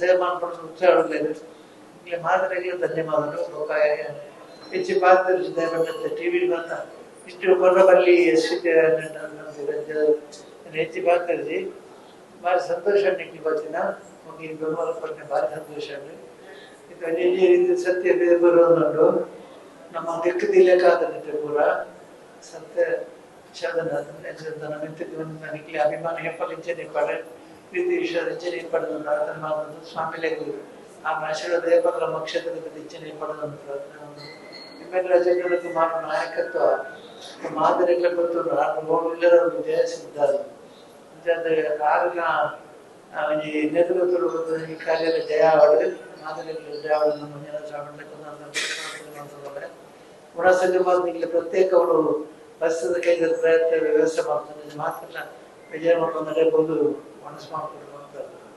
ಸೇವೆ ಇಲ್ಲಿ ಮಾದರಿಗೆ ಧನ್ಯವಾದಗಳು ಲೋಕಾಯ ಹೆಚ್ಚು ಪಾತ್ರ ಟಿ ಟಿವಿ ಬಂದ ಇಷ್ಟು ಕೊರಬಲ್ಲಿ ಎಷ್ಟಿದೆ ಹೆಚ್ಚು ಪಾತ್ರಜಿ ಭಾರಿ ಸಂತೋಷ ನಿಮಗೆ ಬರ್ತೀನ ಹೋಗಿ ಬೆಂಬಲ ಪಟ್ಟೆ ಭಾರಿ ಸಂತೋಷ ಇದು ಇದು ಸತ್ಯ ಬರೋದು ನಮ್ಮ ದಿಕ್ಕದಿಲ್ಲಕ್ಕಾದ ಪೂರ ಸತ್ಯ ಚಂದನ ಮಿತ್ರಕ್ಕೆ ನನಗೆ ಅಭಿಮಾನ ಹೆಪ್ಪಲಿಂಚನೆ ಪಡೆ ಪ್ರೀತಿ ವಿಶ್ವದಿಂಚನೆ ಪಡೆದ ಸ್ವಾಮಿಲೇ ಗುರು ಆ ಆಶೀರ್ವಾದ ದೇವರ ಮಕ್ಷೇತ್ರದ ಇಚ್ಛನೆ ಪಡೆದ ನಿಮ್ಮೆಲ್ಲ ಜನರಿಗೆ ಮಾಡ ನಾಯಕತ್ವ ಮಾದರಿಗಳ ಗೊತ್ತು ನೋಡಿಲ್ಲದ ಜಯ ಸಿದ್ಧಾರು ಕಾರಣ ಈ ನೇತೃತ್ವ ಈ ಕಾರ್ಯದ ಜಯ ಅವಳು ಮಾದರಿಗಳ ಜಯ ಅವಳನ್ನು ಮುಂದಿನ ಶ್ರಾವಣಕ್ಕೆ ಗುಣಸಂಗಮಾದ ಇಲ್ಲಿ ಪ್ರತ್ಯೇಕ ಅವರು ಕೈದ ಪ್ರಯತ್ನ ವ್ಯವಸ್ಥೆ ಮಾಡ್ತಾರೆ. ಮಾತ್ರ ವಿಜಯನಗರದಲ್ಲಿ ಬಂದು ಮನಸ್ಸು ಮಾಡಿಕೊಂಡು